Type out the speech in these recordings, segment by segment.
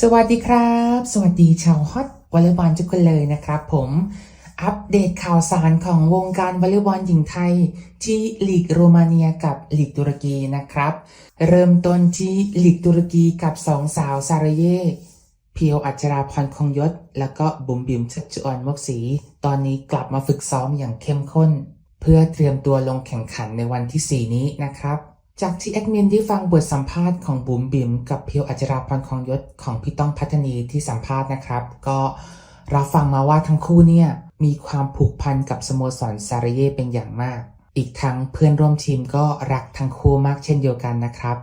สวัสดีครับ สวัสดีชาวฮอตวอลเลย์บอลทุกคนเลยนะครับผมอัปเดตข่าวสารของวงการวอลเลย์บอลหญิงไทย ที่ลีกโรมาเนียกับลีกตุรกีนะครับ เริ่มต้นที่ลีกตุรกีกับสองสาวซาราเย่เพียวอัจราพรคงยศ แล้วก็บุ๋มบิมชัชออนมกศรีตอนนี้กลับมาฝึกซ้อมอย่างเข้มข้น เพื่อเตรียมตัวลงแข่งขันในวันที่ 4 นี้นะครับ จากที่แอดมินได้ฟังบทสัมภาษณ์ของบุ๋มบิ๋มกับเพียวอัจราพรคองยศของพี่ต้องพัฒนีที่สัมภาษณ์นะครับ ก็รับฟังมาว่าทั้งคู่เนี่ยมีความผูกพันกับสโมสรซาราเย่เป็นอย่างมาก อีกทั้งเพื่อนร่วมทีมก็รักทั้งคู่มากเช่นเดียวกันนะครับ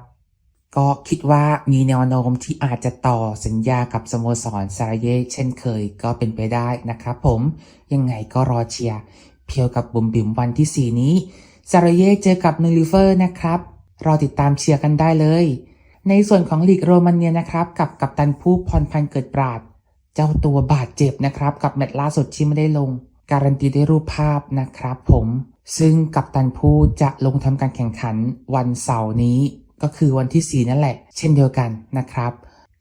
ก็คิดว่ามีแนวโน้มที่อาจจะต่อสัญญากับสโมสรซาราเย่เช่นเคยก็เป็นไปได้นะครับผมยังไงก็รอเชียร์เพียวกับบุ๋มบิ๋มวันที่ 4 นี้ซาราเย่เจอกับนูริเฟอร์นะครับ รอติดตามเชียร์กันได้เลย ในส่วนของลีกโรมาเนียนะครับ กับกัปตันผู้พรพันเกิดปราด เจ้าตัวบาดเจ็บนะครับ กับแมตช์ล่าสุดที่ไม่ได้ลง การันตีด้วยรูปภาพนะครับผม ซึ่งกัปตันผู้จะลงทำการแข่งขันวันเสาร์นี้ ก็คือวันที่ 4 นั่นแหละ เช่นเดียวกันนะครับ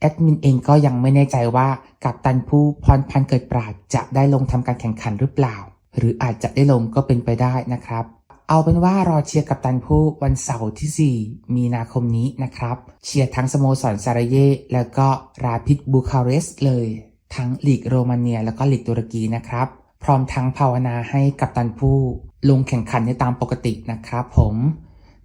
แอดมินเองก็ยังไม่แน่ใจว่ากัปตันผู้พรพันเกิดปราดจะได้ลงทำการแข่งขันหรือเปล่า หรืออาจจะได้ลงก็เป็นไปได้นะครับ เอาเป็นว่ารอเชียร์กัปตันผู้วันเสาร์ที่ 4 มีนาคมนี้นะครับ เชียร์ทั้งสโมสรซาราเย่แล้วก็ราพิดบูคาเรสเลย ทั้งลีกโรมาเนีย แล้วก็ลีกตุรกีนะครับ พร้อมทั้งภาวนาให้กัปตันผู้ลงแข่งขันในตามปกตินะครับผม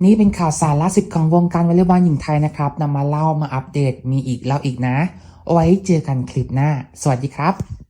นี่เป็นข่าวสารล่าสุดของวงการวอลเลย์บอลหญิงไทยนะครับนำมาเล่ามาอัปเดตมีอีกเล่าอีกนะ เอาไว้เจอกันคลิปหน้า สวัสดีครับ